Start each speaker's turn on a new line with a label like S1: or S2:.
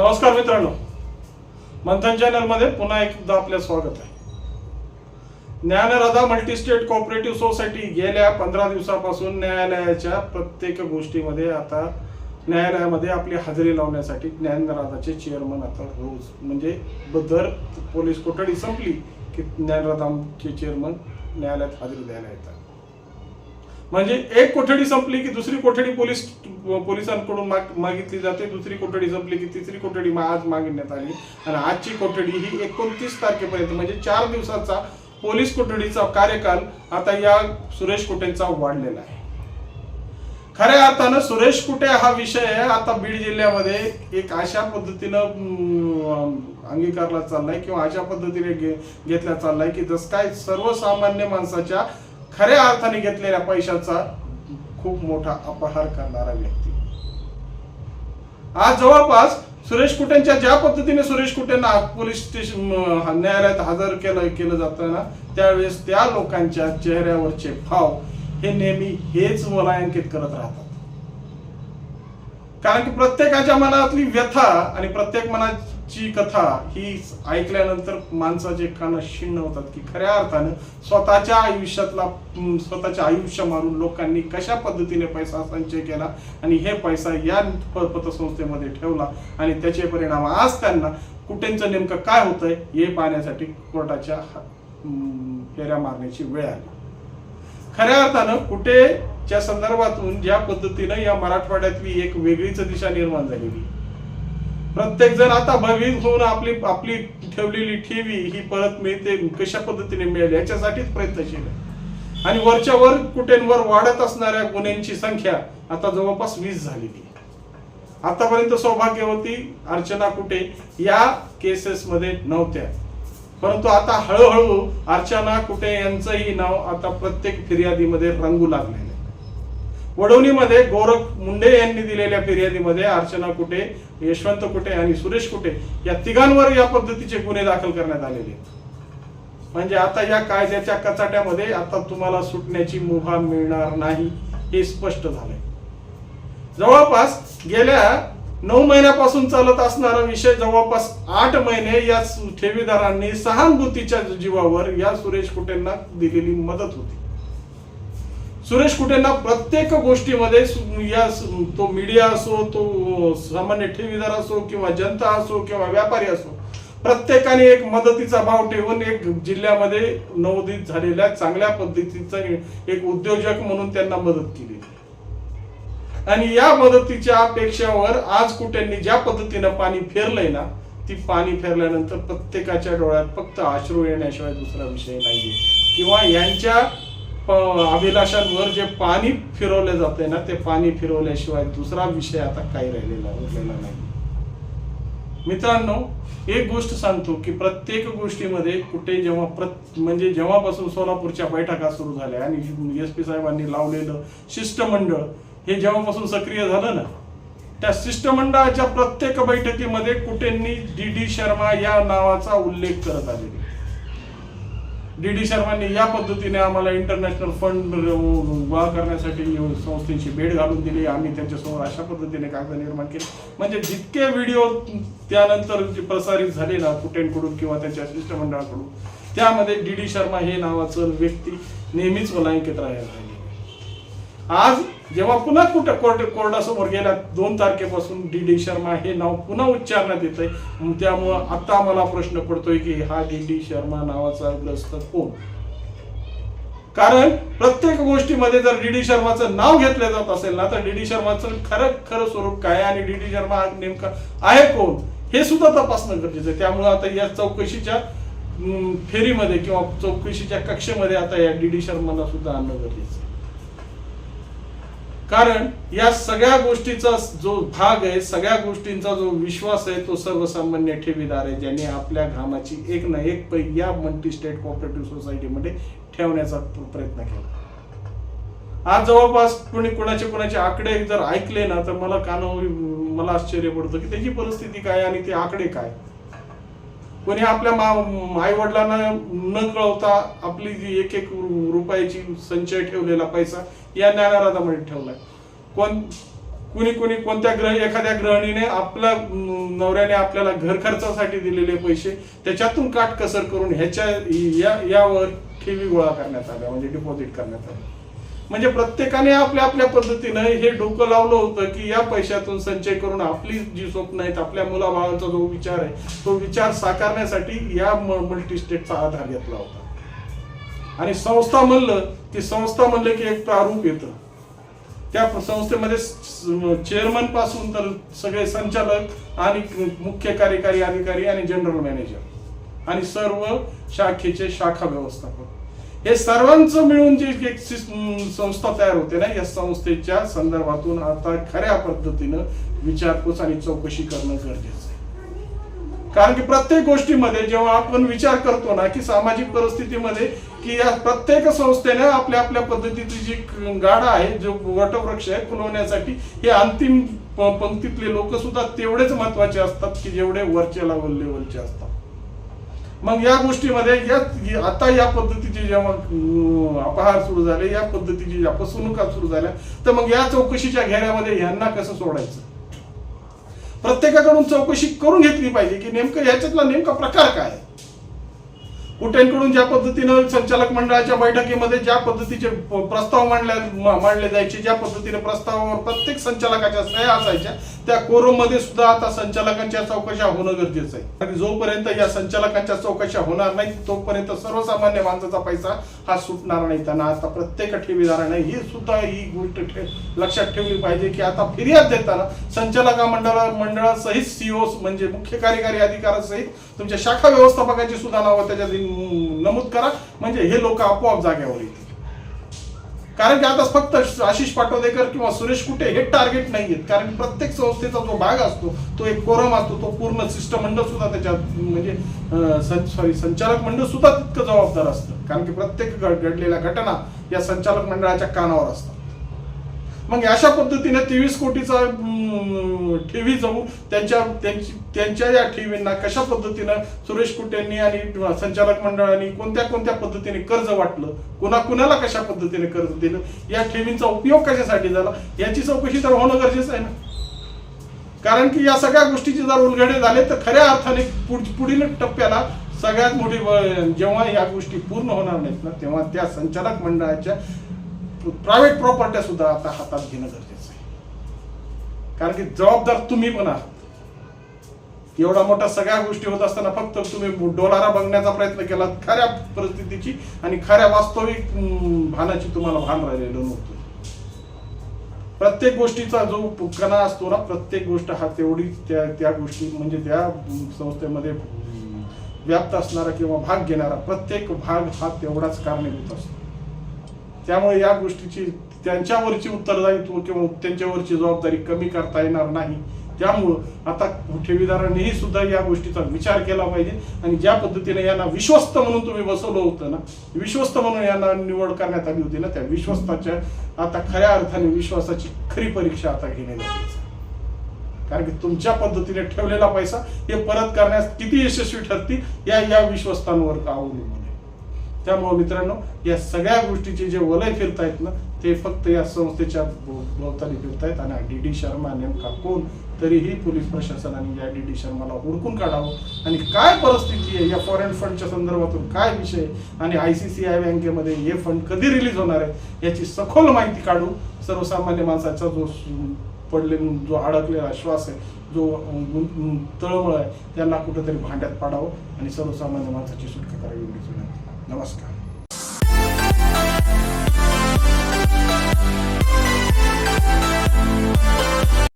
S1: नमस्कार मित्रांनो. मंथन चॅनलमध्ये पुन्हा एकदा आपलं स्वागत आहे. ज्ञानराधा मल्टीस्टेट कोऑपरेटिव्ह सोसायटी गेल्या पंधरा दिवसापासून न्यायालयाच्या प्रत्येक गोष्टीमध्ये आता न्यायालयामध्ये आपली हजेरी लावण्यासाठी ज्ञानराधाचे चेअरमन आता रोज म्हणजे दर पोलीस कोठडी संपली की ज्ञानराधाचे चेअरमन न्यायालयात हजेरी द्यायला येतात. म्हणजे एक कोठडी संपली की दुसरी कोठडी पोलीस पोलिसांकडून माग- मागितली जाते दुसरी कोठडी संपली की तिसरी कोठडी आज मागण्यात आली. आणि आजची कोठडी ही एकोणतीस तारखेपर्यंत म्हणजे चार दिवसाचा पोलीस कोठडीचा कार्यकाल आता या सुरेश कुटेंचा वाढलेला आहे. खऱ्या अर्थानं सुरेश कुटे हा विषय आता बीड जिल्ह्यामध्ये एक अशा पद्धतीनं अंगीकारला चाललाय किंवा अशा पद्धतीने घेतला चाललाय की जस काय सर्वसामान्य माणसाच्या खऱ्या अर्थाने घेतलेल्या पैशाचा खूप मोठा अपहार करणारा व्यक्ती. आज जवळपास सुरेश कुटेंच्या ज्या पद्धतीने सुरेश कुटेंना पोलीस स्टेशन न्यायालयात हजर केलं केलं जाताना त्यावेळेस त्या लोकांच्या चेहऱ्यावरचे भाव हे नेहमी हेच वलायंकित करत राहतात. कारण की प्रत्येकाच्या मनातली व्यथा आणि प्रत्येक मनात ची कथा ही ऐकल्यानंतर माणसाचे कान शिन्न होतात की खऱ्या अर्थानं स्वतःच्या आयुष्यातला स्वतःच्या स्वतःचे आयुष्य मारून लोकांनी कशा पद्धतीने पैसा संचय केला आणि हे पैसा या पतसंस्थेमध्ये ठेवला आणि त्याचे परिणाम आज त्यांना कुठेंचं नेमकं काय होतंय हे पाहण्यासाठी कोर्टाच्या फेऱ्या मारण्याची वेळ आली. खऱ्या अर्थानं कुठेच्या संदर्भातून ज्या पद्धतीनं या मराठवाड्यातली एक वेगळीच दिशा निर्माण झालेली. प्रत्येक जण आता भयभीत होऊन आपली आपली ठेवलेली ठेवी ही परत मिळते कशा पद्धतीने मिळेल याच्यासाठीच प्रयत्नशील आहे. आणि वरच्या वर कुठेवर वाढत असणाऱ्या गुन्ह्यांची संख्या आता जवळपास वीस झालेली आतापर्यंत आतापर्यंत सौभाग्यवती अर्चना कुटे या केसेसमध्ये नव्हत्या. परंतु आता हळूहळू अर्चना कुटे यांचंही नाव आता प्रत्येक फिर्यादीमध्ये रंगू लागलेलं वडवणीमध्ये गोरख मुंडे यांनी दिलेल्या फिर्यादीमध्ये अर्चना कुटे यशवंत कुटे आणि सुरेश कुटे या तिघांवर या पद्धतीचे गुन्हे दाखल करण्यात आलेले म्हणजे आता या कायद्याच्या कचाट्यामध्ये आता तुम्हाला सुटण्याची मुभा मिळणार नाही हे स्पष्ट झालंय. जवळपास गेल्या नऊ महिन्यापासून चालत असणारा विषय जवळपास आठ महिने या ठेवीदारांनी सहानुभूतीच्या जीवावर या सुरेश कुटेंना दिलेली मदत होती. सुरेश कुटेंना प्रत्येक गोष्टीमध्ये या तो मीडिया असो तो सामान्य ठेवीदार असो किंवा जनता असो किंवा व्यापारी असो प्रत्येकाने एक मदतीचा भाव ठेवून एक जिल्ह्यामध्ये नवोदित झालेल्या चांगल्या पद्धतीचा एक उद्योजक म्हणून त्यांना मदत केली. आणि या मदतीच्या अपेक्षावर आज कुठ्यांनी ज्या पद्धतीनं पाणी फेरलंय ना ती पाणी फेरल्यानंतर प्रत्येकाच्या डोळ्यात फक्त आश्रू येण्याशिवाय दुसरा विषय नाहीये. किंवा यांच्या अभिलाषांवर जे पाणी फिरवले जाते ना ते पाणी फिरवल्याशिवाय दुसरा विषय आता काही राहिलेला उरलेला नाही. मित्रांनो एक गोष्ट सांगतो की प्रत्येक गोष्टीमध्ये कुठे जेव्हा प्रत म्हणजे जेव्हापासून सोलापूरच्या बैठका सुरू झाल्या आणि एस पी साहेबांनी लावलेलं शिष्टमंडळ हे जेव्हापासून सक्रिय झालं ना त्या शिष्टमंडळाच्या प्रत्येक बैठकीमध्ये कुठेंनी डी डी शर्मा या नावाचा उल्लेख करत आलेले. डी डी शर्मांनी या पद्धतीने आम्हाला इंटरनॅशनल फंड गोळा करण्यासाठी संस्थेची भेट घालून दिली. आम्ही त्यांच्यासमोर अशा पद्धतीने कागद निर्माण केले. म्हणजे जितके व्हिडिओ त्यानंतर जे प्रसारित झाले ना कुटेंकडून किंवा त्यांच्या शिष्टमंडळाकडून त्यामध्ये डी डी शर्मा हे नावाचं व्यक्ती नेहमीच वलांकित राहायला आज जेव्हा पुन्हा कुठं कोर्ट कोर्टासमोर गेल्या दोन तारखेपासून डी डी शर्मा हे नाव पुन्हा उच्चारण्यात येत आहे त्यामुळं आता मला प्रश्न पडतोय की हा डी डी शर्मा नावाचा ग्रस्त कोण? कारण प्रत्येक गोष्टीमध्ये जर डी डी शर्माचं नाव घेतलं जात असेल ना तर डी डी शर्माचं खरं खरं स्वरूप काय आणि डी डी शर्मा नेमका आहे कोण? हे सुद्धा तपासणं गरजेचं आहे. त्यामुळे आता या चौकशीच्या फेरीमध्ये किंवा चौकशीच्या कक्षेमध्ये आता या डी डी शर्माला सुद्धा आणणं गरजेचं आहे. कारण या सगळ्या गोष्टीचा जो भाग आहे सगळ्या गोष्टींचा जो विश्वास आहे तो सर्वसामान्य ठेवीदार आहे ज्याने आपल्या घामाची एक ना एक पै या मल्टी स्टेट कॉपरेटिव्ह सोसायटीमध्ये ठेवण्याचा प्रयत्न केला. आज जवळपास कोणी कोणाचे कोणाचे आकडे जर ऐकले ना तर मला कान मला आश्चर्य पडतं की त्याची परिस्थिती काय आणि ते आकडे काय? कोणी आपल्या मा आई वडिलांना न कळवता आपली जी एक एक रुपयाची संचय ठेवलेला पैसा या ज्ञानाराधामध्ये ठेवलाय. कोण कुणी कुणी कोणत्या ग्रह एखाद्या ग्रहणीने आपल्या नवऱ्याने आपल्याला घर खर्चासाठी दिलेले पैसे त्याच्यातून काटकसर करून ह्याच्या या यावर ठेवी गोळा करण्यात आल्या म्हणजे डिपॉझिट करण्यात आल्या. म्हणजे प्रत्येकाने आपल्या आपल्या पद्धतीनं हे डोकं लावलं होतं की या पैशातून संचय करून आपली जी स्वप्न आहेत आपल्या मुलाबाळांचा जो विचार आहे तो विचार साकारण्यासाठी या मल्टी स्टेटचा आधार घेतला होता. आणि संस्था म्हणलं की संस्था म्हणलं की एक प्रारूप येतं. त्या संस्थेमध्ये चेअरमनपासून तर सगळे संचालक आणि मुख्य कार्यकारी अधिकारी आणि जनरल मॅनेजर आणि सर्व शाखेचे शाखा व्यवस्थापक. हे सर्वांचं मिळून जी एक संस्था तयार होते ना या संस्थेच्या संदर्भातून आता खऱ्या पद्धतीनं विचारपूस आणि चौकशी करणं गरजेचं आहे. कारण की प्रत्येक गोष्टीमध्ये जेव्हा आपण विचार करतो ना की सामाजिक परिस्थितीमध्ये की या प्रत्येक संस्थेने आपल्या आपल्या पद्धतीची जी गाडा आहे जो वटवृक्ष आहे फुलवण्यासाठी हे अंतिम पंक्तीतले लोक सुद्धा तेवढेच महत्त्वाचे असतात की जेवढे वरच्या लेवलचे असतात. मग या गोष्टीमध्ये या आता या पद्धतीचे जेव्हा अपहार सुरू झाले या पद्धतीची ज्या फसवणुका सुरू झाल्या तर मग या चौकशीच्या घेऱ्यामध्ये यांना कसं सोडायचं? प्रत्येकाकडून चौकशी करून घेतली पाहिजे की नेमकं ह्याच्यातला नेमका प्रकार काय कुठेकडून कुठ्यांकडून ज्या पद्धतीनं संचालक मंडळाच्या बैठकीमध्ये ज्या पद्धतीचे प्रस्ताव मांडल्या मांडले जायचे ज्या पद्धतीने प्रस्तावावर प्रत्येक संचालकाच्या सह्या असायच्या त्या कोरोमध्ये सुद्धा आता संचालकांच्या चौकशा होणं गरजेचं आहे. आणि जोपर्यंत या संचालकांच्या चौकशा होणार नाही तोपर्यंत सर्वसामान्य माणसाचा पैसा हा सुटणार नाही. त्यांना आता प्रत्येक ठेवीदाराने ही सुद्धा ही गोष्ट लक्षात ठेवली पाहिजे की आता फिर्याद देताना संचालका मंडळा मंडळासहित सीओ म्हणजे मुख्य कार्यकारी अधिकाऱ्यासहित तुमच्या शाखा व्यवस्थापकाची सुद्धा नावं त्याच्यात नमूद करा. म्हणजे हे लोक आपोआप जाग्यावर येतील. कारण की आता फक्त आशिष पाटोदेकर किंवा सुरेश कुटे हे टार्गेट नाही आहेत कारण प्रत्येक संस्थेचा जो भाग असतो तो एक कोरम असतो तो पूर्ण शिष्टमंडळ सुद्धा त्याच्यात म्हणजे सॉरी संचालक मंडळ सुद्धा तितकं जबाबदार असतं. कारण की प्रत्येक घडलेल्या घटना या संचालक मंडळाच्या कानावर असतात. मग अशा पद्धतीने तेवीस कोटीचा ठेवी जाऊ त्यांच्या त्यांची त्यांच्या या ठेवींना कशा पद्धतीनं सुरेश कुटेंनी आणि संचालक मंडळाने कोणत्या कोणत्या पद्धतीने कर्ज वाटलं? कुणा कुणाला कशा पद्धतीने कर्ज दिलं? या ठेवींचा उपयोग कशासाठी झाला? याची चौकशी तर होणं गरजेचं आहे ना. कारण की या सगळ्या गोष्टीचे जर उलगडे झाले तर खऱ्या अर्थाने पुढ- पुढील टप्प्याला सगळ्यात मोठी व- जेव्हा या गोष्टी पूर्ण होणार नाहीत ना तेव्हा त्या संचालक मंडळाच्या प्रायव्हेट प्रॉपर्ट्या सुद्धा आता हातात घेणं गरजेचं आहे. कारण की जबाबदार तुम्ही पण आहात. एवढा मोठा सगळ्या गोष्टी होत असताना फक्त तुम्ही डोलारा बघण्याचा प्रयत्न केला खऱ्या परिस्थितीची आणि खऱ्या वास्तविक भानाची तुम्हाला भान राहिलेलं नव्हतं. प्रत्येक गोष्टीचा जो कणा असतो ना प्रत्येक गोष्ट हा तेवढी त्या त्या गोष्टी म्हणजे त्या संस्थेमध्ये व्याप्त असणारा किंवा भाग घेणारा प्रत्येक भाग हा तेवढाच कारणीभूत असतो. त्यामुळे या गोष्टीची त्यांच्यावरची उत्तरदायित्व किंवा त्यांच्यावरची जबाबदारी कमी करता येणार नाही. त्यामुळं आता ठेवीदारांनीही सुद्धा या गोष्टीचा विचार केला पाहिजे आणि ज्या पद्धतीने यांना विश्वस्त म्हणून तुम्ही बसवलं होतं ना विश्वस्त म्हणून यांना निवड करण्यात आली होती ना त्या विश्वस्ताच्या आता खऱ्या अर्थाने विश्वासाची खरी परीक्षा आता घेणे गरजेचं कारण की तुमच्या पद्धतीने ठेवलेला पैसा हे परत करण्यास किती यशस्वी ठरतील या या विश्वस्तांवर अवलंबून? त्यामुळे मित्रांनो या सगळ्या गोष्टीचे जे वलय फिरतायत ना ते फक्त या संस्थेच्या भो- भोवताली फिरतायत. आणि डी डी शर्मा नेमका कोण? तरीही पोलीस प्रशासनाने या डी डी शर्माला हुडकून काढावं. आणि काय परिस्थिती आहे या फॉरेन फंडच्या संदर्भातून? काय विषय आहे? आणि आय सी सी आय बँकेमध्ये हे फंड कधी रिलीज होणार आहे? याची सखोल माहिती काढू सर्वसामान्य माणसाचा जो पडले जो अडकलेला श्वास आहे जो तळमळ आहे त्यांना कुठेतरी भांड्यात पाडावं. आणि सर्वसामान्य माणसाची सुटका करावी एवढीच विनंती. नमस्कार